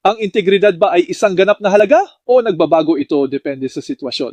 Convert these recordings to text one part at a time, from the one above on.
Ang integridad ba ay isang ganap na halaga o nagbabago ito depende sa sitwasyon?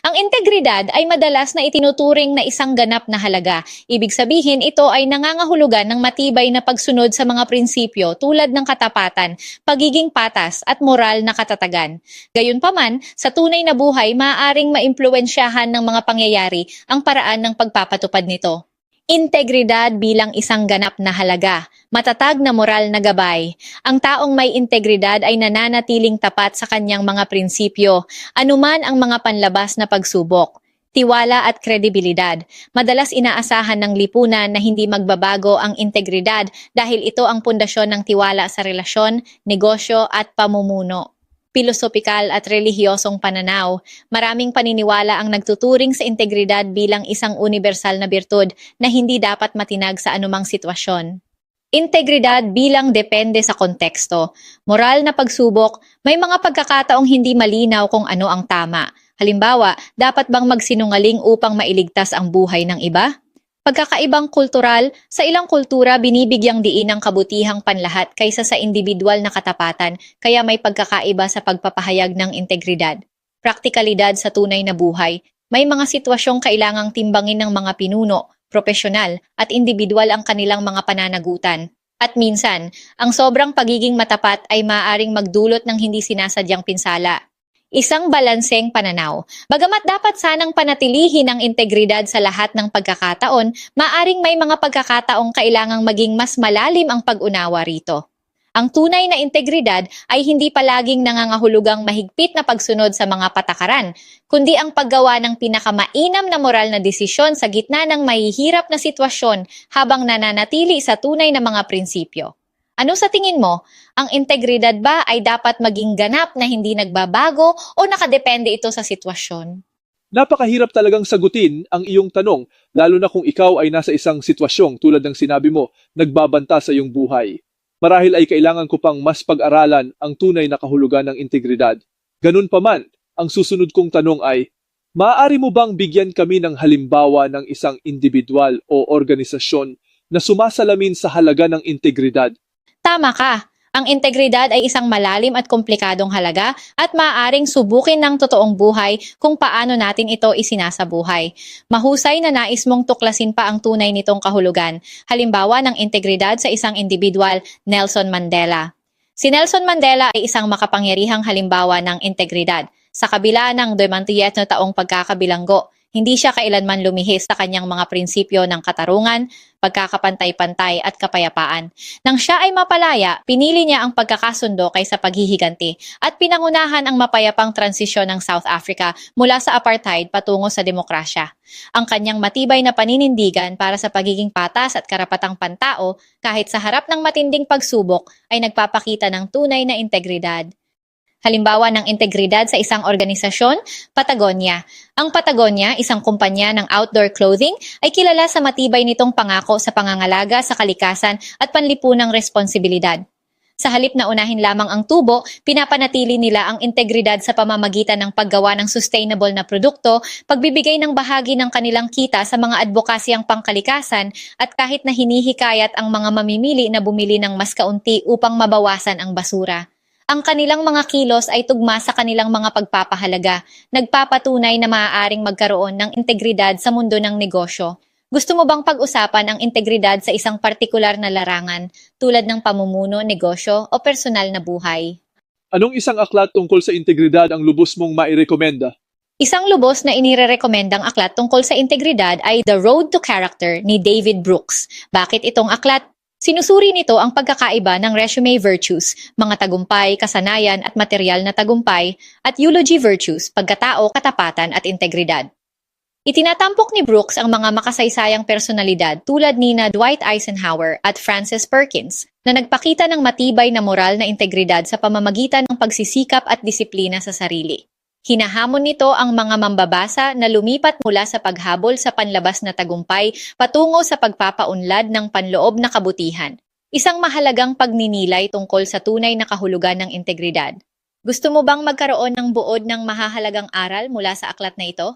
Ang integridad ay madalas na itinuturing na isang ganap na halaga. Ibig sabihin, ito ay nangangahulugan ng matibay na pagsunod sa mga prinsipyo tulad ng katapatan, pagiging patas at moral na katatagan. Gayunpaman, sa tunay na buhay, maaaring maimpluwensyahan ng mga pangyayari ang paraan ng pagpapatupad nito. Integridad bilang isang ganap na halaga, matatag na moral na gabay. Ang taong may integridad ay nananatiling tapat sa kanyang mga prinsipyo, anuman ang mga panlabas na pagsubok. Tiwala at kredibilidad. Madalas inaasahan ng lipunan na hindi magbabago ang integridad dahil ito ang pundasyon ng tiwala sa relasyon, negosyo at pamumuno pilosopikal at relihiyosong pananaw. Maraming paniniwala ang nagtuturing sa integridad bilang isang universal na birtud na hindi dapat matinag sa anumang sitwasyon. Integridad bilang depende sa konteksto. Moral na pagsubok, may mga pagkakataong hindi malinaw kung ano ang tama. Halimbawa, dapat bang magsinungaling upang mailigtas ang buhay ng iba? Pagkakaibang kultural, sa ilang kultura binibigyang diin ang kabutihang panlahat kaysa sa individual na katapatan, kaya may pagkakaiba sa pagpapahayag ng integridad. Praktikalidad sa tunay na buhay, may mga sitwasyong kailangang timbangin ng mga pinuno, profesional, at individual ang kanilang mga pananagutan. At minsan, ang sobrang pagiging matapat ay maaaring magdulot ng hindi sinasadyang pinsala. Isang balanseng pananaw. Bagamat dapat sanang panatilihin ang integridad sa lahat ng pagkakataon, maaring may mga pagkakataong kailangang maging mas malalim ang pag-unawa rito. Ang tunay na integridad ay hindi palaging nangangahulugang mahigpit na pagsunod sa mga patakaran, kundi ang paggawa ng pinakamainam na moral na desisyon sa gitna ng mahihirap na sitwasyon habang nananatili sa tunay na mga prinsipyo. Ano sa tingin mo? Ang integridad ba ay dapat maging ganap na hindi nagbabago o nakadepende ito sa sitwasyon? Napakahirap talagang sagutin ang iyong tanong, lalo na kung ikaw ay nasa isang sitwasyong tulad ng sinabi mo, nagbabanta sa iyong buhay. Marahil ay kailangan ko pang mas pag-aralan ang tunay na kahulugan ng integridad. Ganun pa man, ang susunod kong tanong ay, maaari mo bang bigyan kami ng halimbawa ng isang individual o organisasyon na sumasalamin sa halaga ng integridad? Tama ka. Ang integridad ay isang malalim at komplikadong halaga at maaaring subukin ng totoong buhay kung paano natin ito isinasabuhay. Mahusay na nais mong tuklasin pa ang tunay nitong kahulugan. Halimbawa ng integridad sa isang individual, Nelson Mandela. Si Nelson Mandela ay isang makapangyarihang halimbawa ng integridad. Sa kabila ng 28 na taong pagkakabilanggo, hindi siya kailanman lumihis sa kanyang mga prinsipyo ng katarungan, pagkakapantay-pantay at kapayapaan. Nang siya ay mapalaya, pinili niya ang pagkakasundo kaysa paghihiganti at pinangunahan ang mapayapang transisyon ng South Africa mula sa apartheid patungo sa demokrasya. Ang kanyang matibay na paninindigan para sa pagiging patas at karapatang pantao kahit sa harap ng matinding pagsubok ay nagpapakita ng tunay na integridad. Halimbawa ng integridad sa isang organisasyon, Patagonia. Ang Patagonia, isang kumpanya ng outdoor clothing, ay kilala sa matibay nitong pangako sa pangangalaga sa kalikasan at panlipunang responsibilidad. Sa halip na unahin lamang ang tubo, pinapanatili nila ang integridad sa pamamagitan ng paggawa ng sustainable na produkto, pagbibigay ng bahagi ng kanilang kita sa mga advokasyang pangkalikasan, at kahit na hinihikayat ang mga mamimili na bumili ng mas kaunti upang mabawasan ang basura ang kanilang mga kilos ay tugma sa kanilang mga pagpapahalaga, nagpapatunay na maaaring magkaroon ng integridad sa mundo ng negosyo. Gusto mo bang pag-usapan ang integridad sa isang partikular na larangan tulad ng pamumuno, negosyo o personal na buhay? Anong isang aklat tungkol sa integridad ang lubos mong mairekomenda? Isang lubos na inirerekomendang aklat tungkol sa integridad ay The Road to Character ni David Brooks. Bakit itong aklat? Sinusuri nito ang pagkakaiba ng resume virtues, mga tagumpay, kasanayan at material na tagumpay, at eulogy virtues, pagkatao, katapatan at integridad. Itinatampok ni Brooks ang mga makasaysayang personalidad tulad ni na Dwight Eisenhower at Francis Perkins na nagpakita ng matibay na moral na integridad sa pamamagitan ng pagsisikap at disiplina sa sarili. Hinahamon nito ang mga mambabasa na lumipat mula sa paghabol sa panlabas na tagumpay patungo sa pagpapaunlad ng panloob na kabutihan. Isang mahalagang pagninilay tungkol sa tunay na kahulugan ng integridad. Gusto mo bang magkaroon ng buod ng mahahalagang aral mula sa aklat na ito?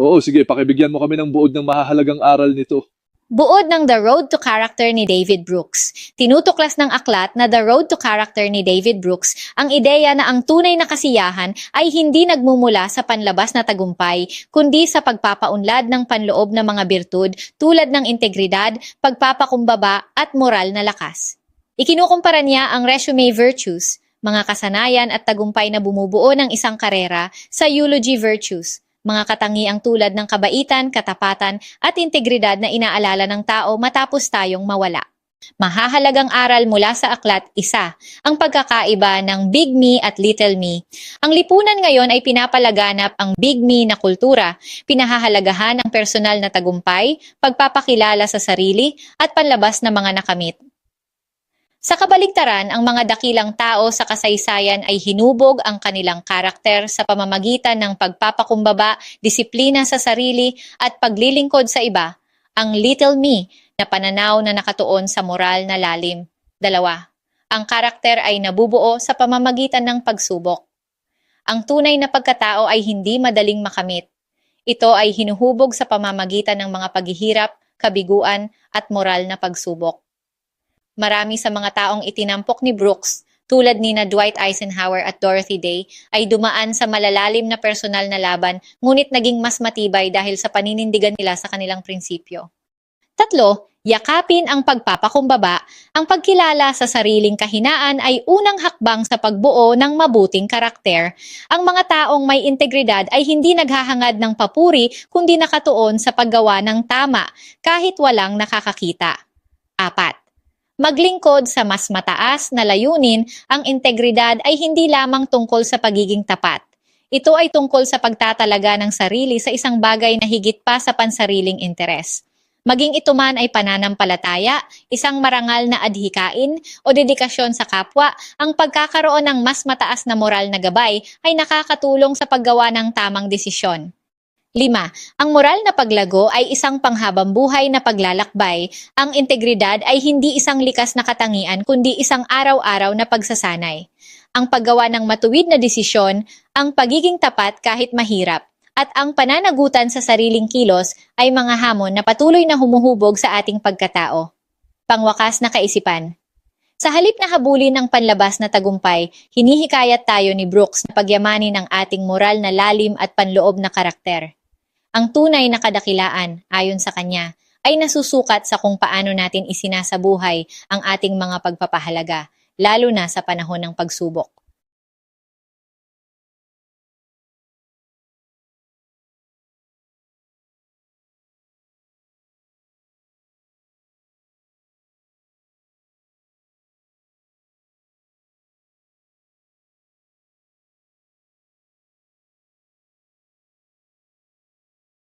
Oo, sige, pakibigyan mo kami ng buod ng mahahalagang aral nito. Buod ng The Road to Character ni David Brooks. Tinutuklas ng aklat na The Road to Character ni David Brooks ang ideya na ang tunay na kasiyahan ay hindi nagmumula sa panlabas na tagumpay, kundi sa pagpapaunlad ng panloob na mga birtud tulad ng integridad, pagpapakumbaba at moral na lakas. Ikinukumpara niya ang resume virtues, mga kasanayan at tagumpay na bumubuo ng isang karera sa eulogy virtues, mga katangiang tulad ng kabaitan, katapatan at integridad na inaalala ng tao matapos tayong mawala. Mahahalagang aral mula sa aklat isa, ang pagkakaiba ng Big Me at Little Me. Ang lipunan ngayon ay pinapalaganap ang Big Me na kultura, pinahahalagahan ang personal na tagumpay, pagpapakilala sa sarili at panlabas na mga nakamit. Sa kabaligtaran, ang mga dakilang tao sa kasaysayan ay hinubog ang kanilang karakter sa pamamagitan ng pagpapakumbaba, disiplina sa sarili at paglilingkod sa iba, ang little me na pananaw na nakatuon sa moral na lalim. Dalawa, ang karakter ay nabubuo sa pamamagitan ng pagsubok. Ang tunay na pagkatao ay hindi madaling makamit. Ito ay hinuhubog sa pamamagitan ng mga paghihirap, kabiguan at moral na pagsubok. Marami sa mga taong itinampok ni Brooks, tulad ni na Dwight Eisenhower at Dorothy Day, ay dumaan sa malalalim na personal na laban ngunit naging mas matibay dahil sa paninindigan nila sa kanilang prinsipyo. Tatlo, yakapin ang pagpapakumbaba. Ang pagkilala sa sariling kahinaan ay unang hakbang sa pagbuo ng mabuting karakter. Ang mga taong may integridad ay hindi naghahangad ng papuri kundi nakatuon sa paggawa ng tama kahit walang nakakakita. Apat, Maglingkod sa mas mataas na layunin, ang integridad ay hindi lamang tungkol sa pagiging tapat. Ito ay tungkol sa pagtatalaga ng sarili sa isang bagay na higit pa sa pansariling interes. Maging ito man ay pananampalataya, isang marangal na adhikain o dedikasyon sa kapwa, ang pagkakaroon ng mas mataas na moral na gabay ay nakakatulong sa paggawa ng tamang desisyon. Lima, ang moral na paglago ay isang panghabang buhay na paglalakbay. Ang integridad ay hindi isang likas na katangian kundi isang araw-araw na pagsasanay. Ang paggawa ng matuwid na desisyon, ang pagiging tapat kahit mahirap, at ang pananagutan sa sariling kilos ay mga hamon na patuloy na humuhubog sa ating pagkatao. Pangwakas na kaisipan. Sa halip na habulin ng panlabas na tagumpay, hinihikayat tayo ni Brooks na pagyamanin ang ating moral na lalim at panloob na karakter. Ang tunay na kadakilaan, ayon sa kanya, ay nasusukat sa kung paano natin isinasabuhay ang ating mga pagpapahalaga, lalo na sa panahon ng pagsubok.